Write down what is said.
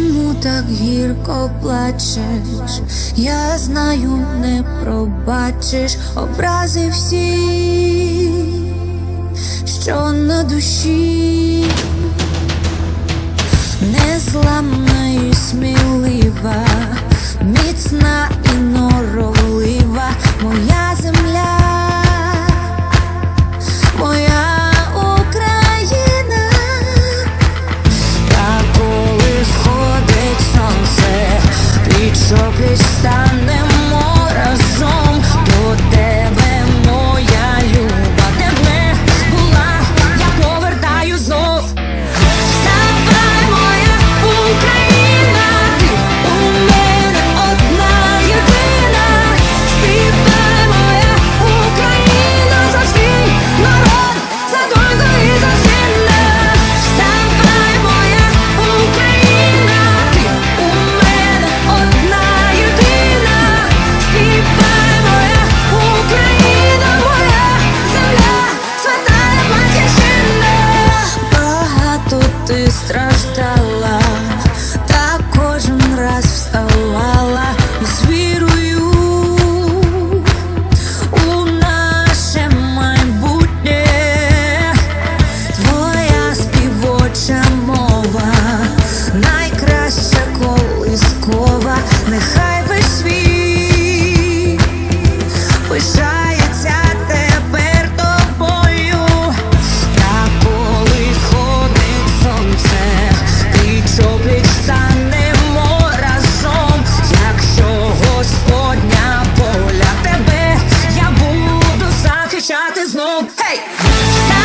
чому так гірко плачеш? Я знаю, не пробачиш образи всі, що на душі. стала, та кожен раз встала. Stop.